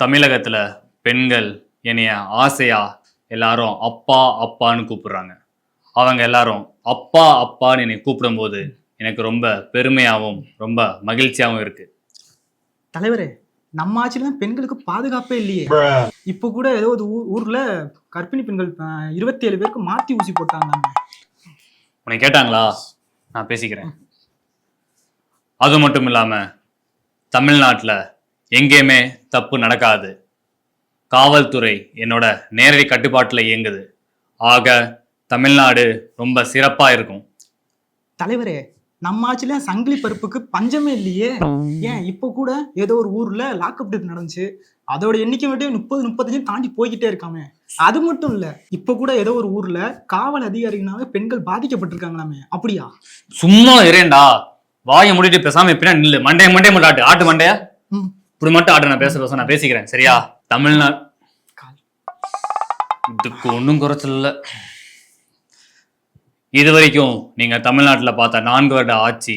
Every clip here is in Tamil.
தமிழகத்துல பெண்கள் என்னைய ஆசையா எல்லாரும் அப்பா அப்பான்னு கூப்பிடுறாங்க. அவங்க எல்லாரும் அப்பா அப்பான்னு என்னை கூப்பிடும்போது எனக்கு ரொம்ப பெருமையாகவும் ரொம்ப மகிழ்ச்சியாகவும் இருக்கு. தலைவரே நம்ம ஆட்சியில தான் பெண்களுக்கு பாதுகாப்பே இல்லையே. இப்போ கூட ஏதோ ஒரு ஊர்ல கர்ப்பிணி பெண்கள் இருபத்தி ஏழு பேருக்கு மாத்தி ஊசி போட்டாங்க உன்னை கேட்டாங்களா? நான் பேசிக்கிறேன். அது மட்டும் இல்லாம தமிழ்நாட்டுல எங்கேயுமே தப்பு நடக்காது. காவல்துறை என்னோட நேரடி கட்டுப்பாட்டுல இயங்குது. ஆக தமிழ்நாடு ரொம்ப சிறப்பா இருக்கும். தலைவரே நம்ம ஆட்சியில சங்கிலி பருப்புக்கு பஞ்சமே இல்லையே. ஏன் இப்போ கூட ஏதோ ஒரு ஊர்ல லாக்அப் நடந்துச்சு. அதோட எண்ணிக்கை மட்டும் முப்பது முப்பத்தஞ்சு தாண்டி போய்கிட்டே இருக்காமே. அது மட்டும் இல்ல இப்போ கூட ஏதோ ஒரு ஊர்ல காவல் அதிகாரிகளால பெண்கள் பாதிக்கப்பட்டிருக்காங்களாமே. அப்படியா? சும்மா இரேண்டா வாயை மூடிட்டு பேசாம எப்படின்னா நில்லு. மண்டைய மண்டைய மட்டும் ஆட்டு. ஆட்டு மண்டைய? இது மட்டும் ஆட்டு நான் பேச பேச நான் பேசிக்கிறேன் சரியா? தமிழ்நாடு. இதுக்கு ஒன்றும் குறைச்சல் இல்ல. இது வரைக்கும் நீங்க தமிழ்நாட்டுல பார்த்த நான்கு வருட ஆட்சி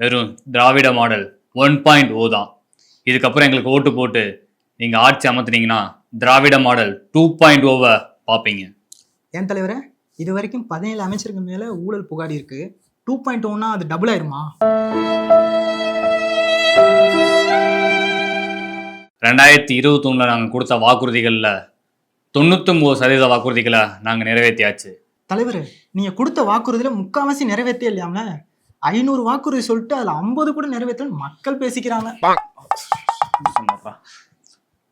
வெறும் Dravida model one point O தான். இதுக்கப்புறம் எங்களுக்கு ஓட்டு போட்டு நீங்க ஆட்சி அமர்த்துனீங்கன்னா திராவிட மாடல் டூ பாயிண்ட் ஓவை பார்ப்பீங்க. ஏன் தலைவரே? இது வரைக்கும் பதினேழு அமைச்சருக்கு மேலே ஊழல் புகாரி இருக்கு. டூ பாயிண்ட் ஒன்னா அது டபுள் ஆயிருமா? ரெண்டாயிரத்தி இருபத்தொன்னுல நாங்கள் கொடுத்த வாக்குறுதிகளில் தொண்ணூத்தொம்பது சதவீத வாக்குறுதிகளை நாங்கள் நிறைவேற்றியாச்சு. தலைவர் நீங்க கொடுத்த வாக்குறுதியில முக்காவாசி நிறைவேற்றே இல்லையாம ஐநூறு வாக்குறுதி சொல்லிட்டு அதுல ஐம்பது கூட நிறைவேற்றல மக்கள் பேசிக்கிறாங்க.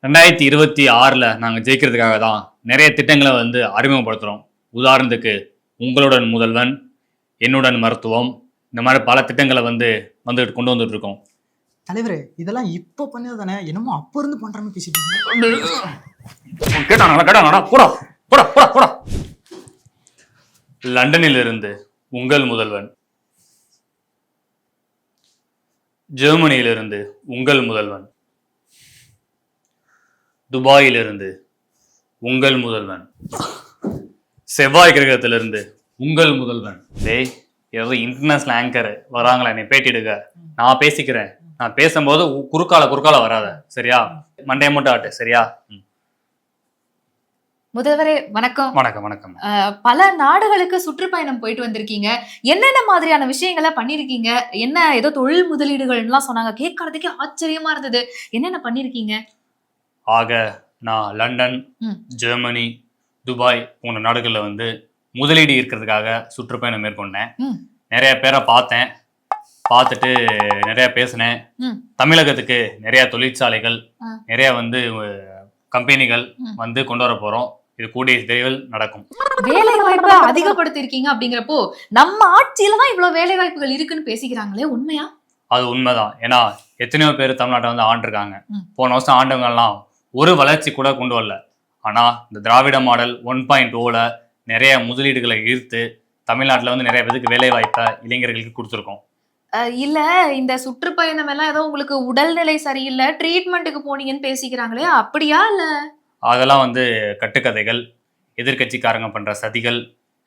ரெண்டாயிரத்தி இருபத்தி ஆறில் நாங்கள் ஜெயிக்கிறதுக்காக தான் நிறைய திட்டங்களை வந்து அறிமுகப்படுத்துகிறோம் உதாரணத்துக்கு உங்களுடன் முதல்வன் என்னுடன் மருத்துவம் இந்த மாதிரி பல திட்டங்களை வந்து வந்து கொண்டு வந்துட்டு இருக்கோம். தலைவரே இதெல்லாம் இப்ப பண்ணது தானே என்னமோ அப்ப இருந்து பண்றமே பேசிட்டு கேட்டாங்களா கேட்டாங்களா போடா போடா போடா போடா. லண்டனில் இருந்து உங்கள் முதல்வன். ஜெர்மனியிலிருந்து உங்கள் முதல்வன். துபாயிலிருந்து உங்கள் முதல்வன். செவ்வாய் கிரகத்திலிருந்து உங்கள் முதல்வன். டேய் ஏதோ இன்டர்நேஷனல் ஆங்கர் வராங்களா என்னை பேட்டி எடுக்க நான் பேசிக்கிறேன். நான் பேசும்போது குறுக்கால குறுக்கால வராத சரியா? மண்டைய மட்டும் ஆட்டு சரியா. முதல்வரே வணக்கம். வணக்கம் வணக்கம். பல நாடுகளுக்கு சுற்றுப்பயணம் போயிட்டு வந்திருக்கீங்க. என்னென்ன மாதிரியான விஷயங்களை பண்ணிருக்கீங்க? என்ன ஏதோ தொழில் முதலீடுகள்லாம் சொன்னாங்க. கேட்கறதுக்கே ஆச்சரியமா இருந்தது. என்னென்ன பண்ணிருக்கீங்க? ஆக நான் லண்டன். ஜெர்மனி துபாய் போன்ற நாடுகளில் வந்து முதலீடு இருக்கிறதுக்காக சுற்றுப்பயணம் மேற்கொண்டேன். நிறைய பேரை பார்த்தேன். பார்த்துட்டு நிறைய பேசினேன். தமிழகத்துக்கு நிறைய தொழிற்சாலைகள். நிறைய வந்து கம்பெனிகள். வந்து கொண்டு வர போறோம் இது கூடிய விரைவில் நடக்கும் வேலை வாய்ப்பை அதிகப்படுத்திருக்கீங்க அப்படிங்கிறப்போ நம்ம ஆட்சியில தான் இவ்வளவு வேலை வாய்ப்புகள் இருக்குன்னு பேசிக்கிறாங்களே உண்மையா அது உண்மைதான் ஏன்னா எத்தனையோ பேர் தமிழ்நாட்டை வந்து ஆண்டிருக்காங்க. போன வருஷம் ஆண்டவங்கெல்லாம் ஒரு வளர்ச்சி கூட கொண்டு வரல ஆனா இந்த திராவிட மாடல் ஒன் பாயிண்ட் ஓல நிறைய முதலீடுகளை ஈர்த்து தமிழ்நாட்டில் வந்து நிறைய பேருக்கு வேலை வாய்ப்பை இளைஞர்களுக்கு கொடுத்துருக்கோம் இல்ல இந்த சுற்றுப்பயணம் எல்லாம் ஏதோ உங்களுக்கு உடல்நிலை சரியில்லை ட்ரீட்மெண்ட்டுக்கு போனீங்கன்னு பேசிக்கிறாங்களே அப்படியா இல்ல? அதெல்லாம் வந்து கட்டுக்கதைகள். எதிர்க்கட்சிக்காரங்க பண்ற சதிகள்.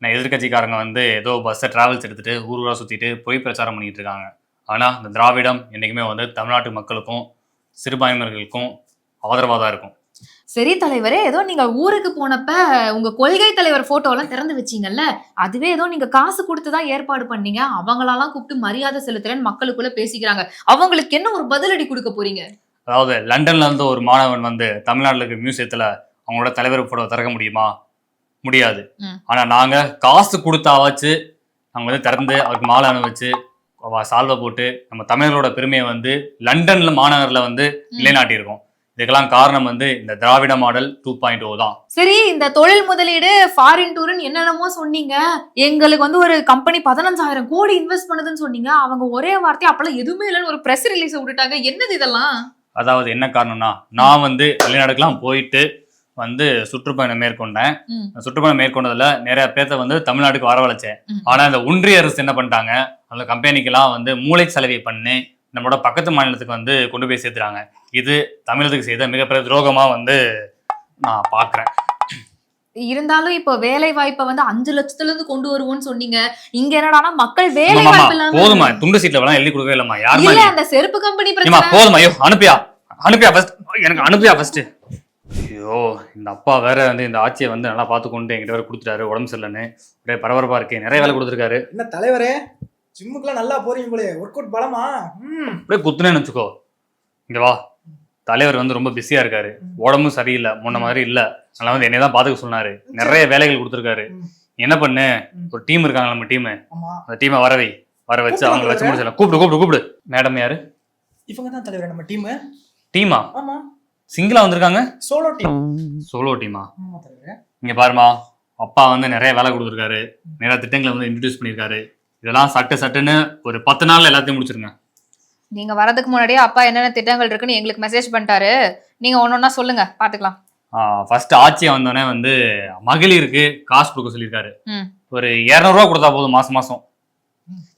நான் எதிர்க்கட்சிக்காரங்க வந்து ஏதோ பஸ்ஸை டிராவல்ஸ் எடுத்துட்டு ஊர் ஊரா சுத்திட்டு பொய் பிரச்சாரம் பண்ணிட்டு இருக்காங்க. ஆனா இந்த திராவிடம் என்னைக்குமே வந்து தமிழ்நாட்டு மக்களுக்கும் சிறுபான்மையினர்களுக்கும் ஆதரவாக தான் இருக்கும். சரி தலைவரே ஏதோ நீங்க ஊருக்கு போனப்ப உங்க கொள்கை தலைவர் போட்டோ எல்லாம் திறந்து வச்சீங்கல்ல அதுவே ஏதோ நீங்க காசு கொடுத்து தான் ஏற்பாடு பண்ணீங்க. அவங்களெல்லாம் கூப்பிட்டு மரியாதை செலுத்துறேன்னு மக்களுக்குள்ள பேசிக்கிறாங்க. அவங்களுக்கு என்ன ஒரு பதிலடி கொடுக்க போறீங்க? அதாவது லண்டன்ல இருந்து ஒரு மாணவன் வந்து தமிழ்நாட்டில் இருக்க மியூசியத்துல அவங்களோட தலைவர் போட்டோ திறக்க முடியுமா? முடியாது. ஆனா நாங்க காசு கொடுத்தாவாச்சு நாங்க வந்து திறந்து அவருக்கு மாலை அவ சால்வை போட்டு நம்ம தமிழர்களோட பெருமையை வந்து லண்டன்ல மாநகர்ல வந்து நிலைநாட்டியிருக்கோம். இதுக்கெல்லாம் காரணம் வந்து இந்த Dravida model two point O தான். சரி இந்த தொழில் முதலீடு ஃபாரின் டூர்னு என்னென்னமோ சொன்னீங்க. எங்களுக்கு வந்து ஒரு கம்பெனி பதினஞ்சாயிரம் கோடி இன்வெஸ்ட் பண்ணுதுன்னு சொன்னீங்க. அவங்க ஒரே வார்த்தை அப்பெல்லாம் எதுவுமே இல்லைன்னு ஒரு பிரஸ் ரிலீஸ் விட்டுட்டாங்க. என்னது இதெல்லாம்? அதாவது என்ன காரணம்னா நான் வந்து வெளிநாடுக்கெல்லாம் போயிட்டு வந்து சுற்றுப்பயணம் மேற்கொண்டேன். சுற்றுப்பயணம் மேற்கொண்டதுல நிறைய பேர்த்த வந்து தமிழ்நாட்டுக்கு வரவழைச்சேன். ஆனா இந்த ஒன்றிய அரசு என்ன பண்ணிட்டாங்க? அந்த கம்பெனிக்கெல்லாம் வந்து மூளை செலவை பண்ணி நம்மளோட பக்கத்து மாநிலத்துக்கு வந்து கொண்டு போய் சேர்த்துறாங்க. இது தமிழகத்துக்கு செய்த மிகப்பெரிய துரோகமா வந்து நான் பாக்குறேன் இருந்தாலும் இப்போ வேலை வாய்ப்பை வந்து அஞ்சு லட்சத்துல இருந்து கொண்டு வருவோம்னு சொன்னீங்க. இங்க என்னடானா மக்கள் வேலை வாய்ப்பு இல்லாம போதுமா துண்டு சீட்ல வேணா எழுதி கொடுக்கவே இல்லம்மா யாருமா இல்ல? அந்த செருப்பு கம்பெனி பிரச்சனை. போதுமா ஐயோ அனுப்பியா அனுப்பியா first. எனக்கு அனுப்பியா ஃபர்ஸ்ட் ஐயோ இந்த அப்பா வேற வந்து இந்த ஆட்சியை வந்து நல்லா பார்த்து கொண்டு என்கிட்ட வேற கொடுத்துட்டாரு உடம்பு சரியில்லைன்னு. ஒரே பரபரப்பா இருக்கு நிறைய வேலை கொடுத்துருக்காரு. என்ன தலைவரே? ஜிம்முக்குலாம் நல்லா போறீங்க போலே ஒர்க் அவுட் பலமா? ம். அப்படியே குத்துனேன்னு வச்சுக்கோ இங்க வா. தலைவர் வந்து ரொம்ப பிஸியா இருக்காரு. உடம்பும் சரியில்லை. முன்ன மாதிரி இல்ல. அதனால வந்து என்னை தான் பாத்துக்க சொன்னாரு நிறைய வேலைகள் கொடுத்துருக்காரு. என்ன பண்ணு. ஒரு டீம் இருக்காங்க நம்ம டீம் ஆமா. அந்த டீமை வரவை வர வச்சு அவங்களை வச்சு. முடிச்சிடலாம். கூப்பிடு கூப்பிடு கூப்பிடு. மேடம் யாரு? இவங்க தான் தலைவர் நம்ம டீம் டீமா ஆமா. சிங்கிளா வந்திருக்காங்க? சோலோ டீம் சோலோ டீமா இங்க பாருமா அப்பா வந்து நிறைய வேலை கொடுத்துருக்காரு. நிறைய திட்டங்களை வந்து இன்ட்ரடியூஸ் பண்ணியிருக்காரு. இதெல்லாம் சட்டு சட்டுன்னு ஒரு பத்து நாள்ல எல்லாத்தையும் முடிச்சிருங்க. நீங்க வரதுக்கு முன்னாடியே அப்பா என்னென்ன திட்டங்கள் இருக்குன்னு எங்களுக்கு மெசேஜ் பண்ணிட்டாரு. நீங்க ஒன்னொன்னா சொல்லுங்க பாத்துக்கலாம். ஃபர்ஸ்ட் ஆட்சியை வந்தோடனே வந்து மகளிருக்கு காசு கொடுக்க சொல்லியிருக்காரு. ஒரு இரநூறுவா கொடுத்தா போதும் மாசம் மாசம்.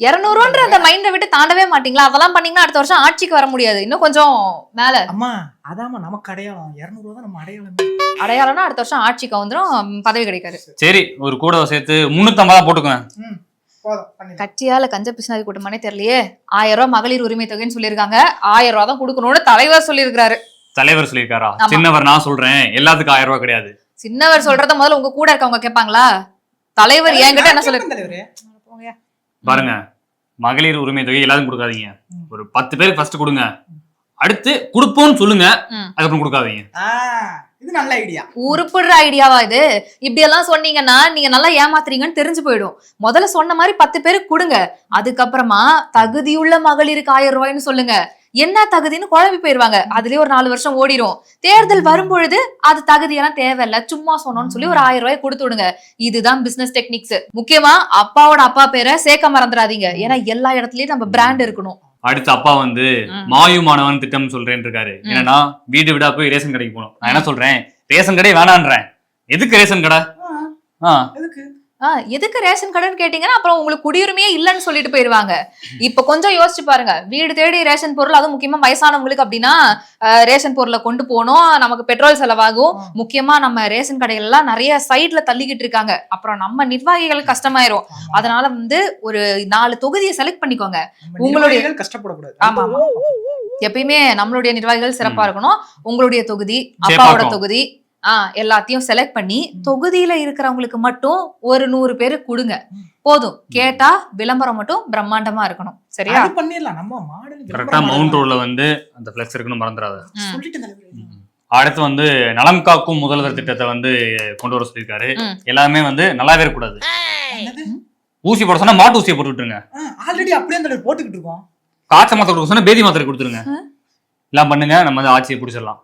இருநூறுன்ற அந்த மைண்டை விட்டு தாண்டவே மாட்டீங்களா? அதெல்லாம் பண்ணீங்கன்னா அடுத்த வருஷம் ஆட்சிக்கு வர முடியாது. இன்னும் கொஞ்சம் மேல. அம்மா அதாம்மா நமக்கு அடையாளம். இரநூறுவா தான் நம்ம அடையாளம். அடையாளம்னா அடுத்த வருஷம் ஆட்சிக்கு வந்துரும் பதவி கிடைக்காது. சரி ஒரு கூட சேர்த்து முன்னூத்தம்பதா பண்ணி கட்சியால கஞ்ச பிசினாரி கூட்டமானே தெரியலையே. ஆயிரம் ரூபாய் மகளிர் உரிமை தொகைன்னு சொல்லியிருக்காங்க. ஆயிரம் ரூபாய் தான் கொடுக்கணும்னு தலைவர் சொல்லியிருக்காரு தலைவர் சொல்லியிருக்காரா. சின்னவர் நான் சொல்றேன். எல்லாத்துக்கும் ஆயிரம் ரூபாய் கிடையாது. சின்னவர் சொல்றத முதல்ல உங்க கூட இருக்கவங்க கேட்பாங்களா? தலைவர் என்கிட்ட என்ன சொல்லி தலைவரே? பாருங்க மகளிர் உரிமை தொகை எல்லாரும் கொடுக்காதீங்க. ஒரு பத்து பேருக்கு ஃபர்ஸ்ட் கொடுங்க. அடுத்து கொடுப்போம்னு சொல்லுங்க. அதுக்கப்புறம் கொடுக்காதீங்க. இது நல்ல ஐடியா உருப்படுற ஐடியாவா இது. இப்படி எல்லாம் சொன்னீங்கன்னா நீங்க நல்லா ஏமாத்துறீங்கன்னு தெரிஞ்சு போயிடும். முதல்ல சொன்ன மாதிரி பத்து பேருக்கு கொடுங்க. அதுக்கப்புறமா தகுதியுள்ள மகளிருக்கு ஆயிரம் ரூபாய்னு சொல்லுங்க. என்ன தகுதின்னு குழம்பி போயிருவாங்க. அதுலயே ஒரு நாலு வருஷம் ஓடிரும். தேர்தல் வரும்பொழுது அது தகுதியெல்லாம் தேவையில்ல. சும்மா சொன்னோம்னு சொல்லி ஒரு ஆயிரம் ரூபாய் கொடுத்து விடுங்க. இதுதான் பிசினஸ் டெக்னிக்ஸ் முக்கியமா அப்பாவோட அப்பா பேரை சேர்க்க மறந்துடாதீங்க. ஏன்னா எல்லா இடத்துலயும் நம்ம பிராண்ட் இருக்கணும். அடுத்து அப்பா வந்து ம். மாயு மாணவன் திட்டம் சொல்றேன்னு இருக்காரு. என்னன்னா வீடு வீடா போய் ரேஷன் கடைக்கு போகணும். நான் என்ன சொல்றேன்? ரேஷன் கடை வேணான்றேன். எதுக்கு ரேஷன் கடை? ஆ. எதுக்கு ரேஷன் கடைன்னு கேட்டீங்கன்னா அப்புறம் உங்களுக்கு குடியுரிமையே இல்லைன்னு சொல்லிட்டு போயிருவாங்க. இப்ப கொஞ்சம் யோசிச்சு பாருங்க. வீடு தேடி ரேஷன் பொருள் அதுவும் முக்கியமா வயசானவங்களுக்கு அப்படின்னா ரேஷன் பொருளை கொண்டு போகணும். நமக்கு பெட்ரோல் செலவாகும். முக்கியமா நம்ம ரேஷன் கடைகள் எல்லாம் நிறைய சைட்ல தள்ளிக்கிட்டு இருக்காங்க. அப்புறம் நம்ம நிர்வாகிகள் கஷ்டமாயிரும். அதனால வந்து ஒரு நாலு தொகுதியை செலக்ட் பண்ணிக்கோங்க. உங்களுடைய- கஷ்டப்படக்கூடாது. ஆமா, ஆமா. எப்பயுமே நம்மளுடைய நிர்வாகிகள் சிறப்பா இருக்கணும். உங்களுடைய தொகுதி அப்பாவோட. தொகுதி எல்லாத்தையும் செலக்ட் பண்ணி தொகுதியில இருக்கிறவங்களுக்கு மட்டும் ஒரு நூறு பேரு கொடுங்க. போதும். கேட்டா விளம்பரம் மட்டும் பிரம்மாண்டமா இருக்கணும். சரியா? அது பண்ணிடலாம். நம்ம மாடல் கரெக்டா மவுண்ட் ரோட்ல வந்து அந்த ஃபிளெக்ஸ் இருக்குன்னு மறந்துடாத. அடுத்து வந்து நலம் காக்கும் முதல்வர் திட்டத்தை வந்து கொண்டு வர சொல்லியிருக்காரு. எல்லாமே வந்து நல்லாவே இருக்கக்கூடாது. என்னது? ஊசி போட சொன்னா மாட்டு ஊசியை போட்டு விட்டுருங்க ஆல்ரெடி அப்படியே அந்த போட்டுக்கிட்டு இருக்கோம். காய்ச்சல் மாத்திரை கொடுக்க சொன்னா பேதி மாத்திரை கொடுத்துருங்க. எல்லாம் பண்ணுங்க. நம்ம வந்து ஆட்சியை பிடிச்சிடலாம்.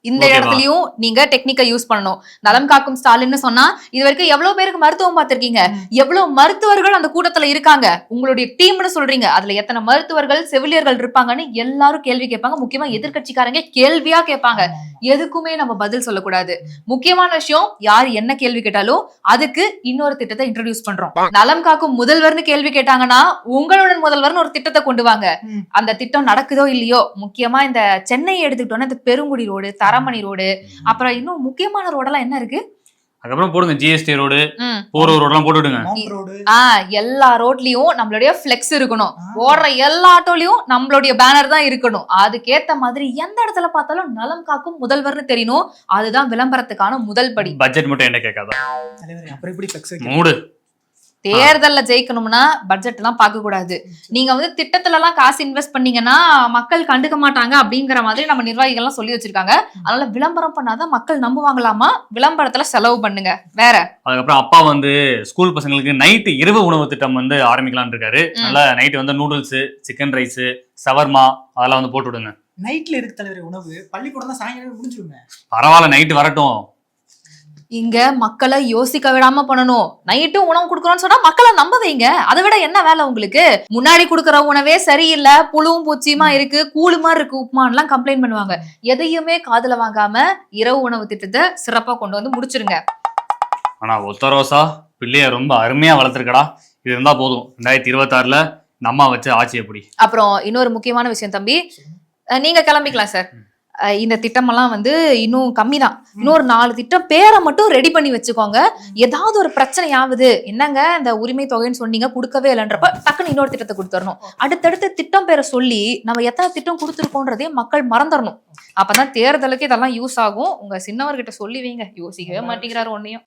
இந்த? இடத்துலயும் நீங்க டெக்னிக்கை யூஸ் பண்ணணும். நலம் காக்கும் ஸ்டாலின்னு சொன்னா இது வரைக்கும் எவ்வளவு பேருக்கு மருத்துவம் பார்த்திருக்கீங்க? எவ்வளவு மருத்துவர்கள் அந்த கூட்டத்துல இருக்காங்க? உங்களுடைய டீம்னு சொல்றீங்க. அதுல எத்தனை மருத்துவர்கள் செவிலியர்கள் இருப்பாங்கன்னு எல்லாரும் கேள்வி கேட்பாங்க. முக்கியமா எதிர்க்கட்சிக்காரங்க கேள்வியா கேட்பாங்க. எதுக்குமே நம்ம பதில் சொல்லக்கூடாது. முக்கியமான விஷயம் யார் என்ன கேள்வி கேட்டாலும் அதுக்கு இன்னொரு திட்டத்தை இன்ட்ரடியூஸ் பண்றோம். நலம் காக்கும் முதல்வர்னு கேள்வி கேட்டாங்கன்னா உங்களுடன் முதல்வர்னு ஒரு திட்டத்தை கொண்டு வாங்க. அந்த திட்டம் நடக்குதோ இல்லையோ முக்கியமா இந்த சென்னை எடுத்துக்கிட்டோம்னா இந்த பெருங்குடி ரோடு தரமணி ரோடு அப்புறம் இன்னும் முக்கியமான ரோடெல்லாம் என்ன இருக்கு? அதுக்கப்புறம் போடுங்க ஜிஎஸ்டி ரோடு மவுண்ட் ரோடு ஆ எல்லா ரோட்லயும் நம்மளுடைய ஃபிளெக்ஸ் இருக்கணும். ஓடுற எல்லா ஆட்டோலயும் நம்மளுடைய பேனர் தான் இருக்கணும். அதுக்கேத்த மாதிரி எந்த இடத்துல பார்த்தாலும் நலம் காக்கும் முதல்வர்னு தெரியணும். அதுதான் விளம்பரத்துக்கான முதல் படி. பட்ஜெட் மட்டும் என்ன கேட்காதா. தலைவரே அப்புறம் எப்படி ஃபிளெக்ஸ் வைக்க மூடு. தேர்தல்ல ஜெயிக்கணும்னா பட்ஜெட் எல்லாம் பார்க்க கூடாது. நீங்க வந்து திட்டத்துல எல்லாம் காசு இன்வெஸ்ட் பண்ணீங்கன்னா மக்கள் கண்டுக்க மாட்டாங்க அப்படிங்கிற மாதிரி நம்ம நிர்வாகிகள் எல்லாம் சொல்லி வச்சிருக்காங்க. அதனால விளம்பரம் பண்ணாதான் மக்கள் நம்புவாங்களாமா? விளம்பரத்துல செலவு பண்ணுங்க. வேற. அதுக்கப்புறம் அப்பா வந்து ஸ்கூல் பசங்களுக்கு நைட்டு இரவு உணவு திட்டம் வந்து ஆரம்பிக்கலாம்னு இருக்காரு. நல்லா நைட்டு வந்து நூடுல்ஸ் சிக்கன் ரைஸ் சவர்மா அதெல்லாம் வந்து போட்டு விடுங்க. நைட்ல இருக்கு தலைவரே உணவு? பள்ளிக்கூடம் தான் சாயங்காலம் முடிஞ்சிருமே. பரவாயில்ல நைட்டு வரட்டும். இங்க மக்களை யோசிக்க விடாம பண்ணணும். நைட்டு உணவு கொடுக்கறோம்னு சொன்னா மக்களை நம்ப வைங்க. அதை விட என்ன வேலை உங்களுக்கு? முன்னாடி கொடுக்கற உணவே சரியில்லை புழுவும் பூச்சியுமா இருக்கு கூழு மாதிரி இருக்கு உப்புமான்லாம் கம்ப்ளைண்ட் பண்ணுவாங்க. எதையுமே காதுல வாங்காம இரவு உணவு திட்டத்தை சிறப்பா கொண்டு வந்து முடிச்சிருங்க. ஆனா ஒத்த ரோசா பிள்ளைய ரொம்ப அருமையா வளர்த்துருக்கடா. இது இருந்தா போதும். ரெண்டாயிரத்தி இருபத்தாறுல இந்த அம்மா வச்சு ஆட்சி எப்படி அப்புறம் இன்னொரு முக்கியமான விஷயம் தம்பி. நீங்க கிளம்பிக்கலாம் சார் இந்த திட்டமெல்லாம் வந்து இன்னும் கம்மி தான் இன்னொரு நாலு திட்டம் பேரை மட்டும் ரெடி பண்ணி வச்சுக்கோங்க. ஏதாவது ஒரு பிரச்சனை ஆகுது என்னங்க இந்த உரிமை தொகைன்னு சொன்னீங்க கொடுக்கவே இல்லைன்றப்ப டக்குன்னு இன்னொரு திட்டத்தை கொடுத்துடணும். அடுத்தடுத்த திட்டம் பேரை சொல்லி நம்ம எத்தனை திட்டம் கொடுத்துருக்கோன்றதே மக்கள் மறந்துடணும். அப்பதான் தேர்தலுக்கு இதெல்லாம் யூஸ் ஆகும். உங்க சின்னவர்கிட்ட சொல்லி வைங்க. யோசிக்கவே மாட்டேங்கிறாரு ஒன்னையும்.